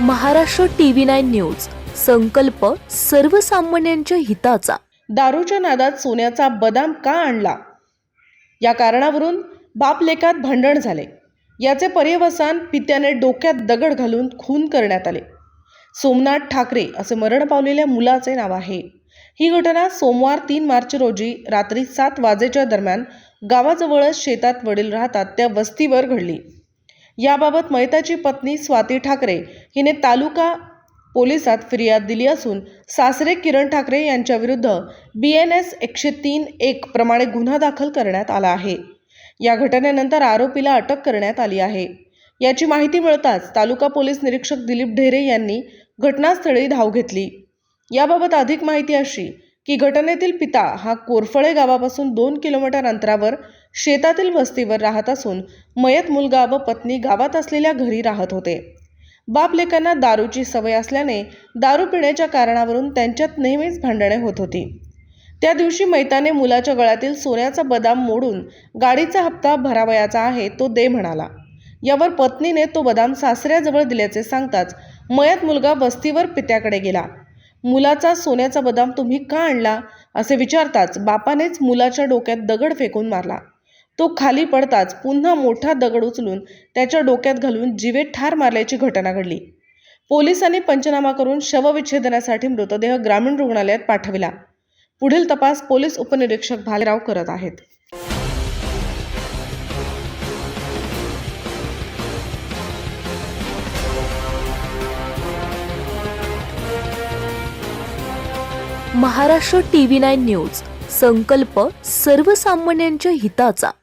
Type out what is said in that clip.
Maharashtra T V nine news. संकल्प सर्वसामान्यांच्या हिताचा. दारूच्या नादात सोन्याचा बदाम का आणला? या कारणावरून बाप लेकात भांडण झाले. याचे पर्यवसान पित्याने डोक्यात दगड घालून खून करण्यात आले. सोमनाथ ठाकरे असे मरण पावलेल्या मुलाचे नाव आहे. ही घटना सोमवार तीन मार्च रोजी रात्री सात वाजेच्या दरम्यान गावाजवळच शेतात वडील राहतात त्या वस्तीवर घडली. याबाबत मैताची पत्नी स्वाती ठाकरे हिने तालुका पोलिसात फिर्याद दिली असून सासरे किरण ठाकरे यांच्याविरुद्ध बी एन एस एकशे तीन एक प्रमाणे गुन्हा दाखल करण्यात आला आहे. या घटनेनंतर आरोपीला अटक करण्यात आली आहे. याची माहिती मिळताच तालुका पोलीस निरीक्षक दिलीप ढेरे यांनी घटनास्थळी धाव घेतली. याबाबत अधिक माहिती अशी की घटनेतील पिता हा कोरफळे गावापासून दोन किलोमीटर अंतरावर शेतातील वस्तीवर राहत असून मयत मुलगा व पत्नी गावात असलेल्या घरी राहत होते. बाप लेकांना दारूची सवय असल्याने दारू पिण्याच्या कारणावरून त्यांच्यात नेहमीच भांडणे होत होती. त्या दिवशी मैताने मुलाच्या गळ्यातील सोन्याचा बदाम मोडून गाडीचा हप्ता भरावयाचा आहे तो दे म्हणाला. यावर पत्नीने तो बदाम सासऱ्याजवळ दिल्याचे सांगताच मयत मुलगा वस्तीवर पित्याकडे गेला. मुलाचा सोन्याचा बदाम तुम्ही का आणला? असे विचारताच बापानेच मुलाच्या डोक्यात दगड फेकून मारला. तो खाली पडताच पुन्हा मोठा दगड उचलून त्याच्या डोक्यात घालून जीवे ठार मारल्याची घटना घडली. पोलिसांनी पंचनामा करून शवविच्छेदनासाठी मृतदेह ग्रामीण रुग्णालयात पाठविला. पुढील तपास पोलीस उपनिरीक्षक भालेराव करत आहेत. Maharashtra T V nine news संकल्प सर्वसामान्यांच्या हिताचा.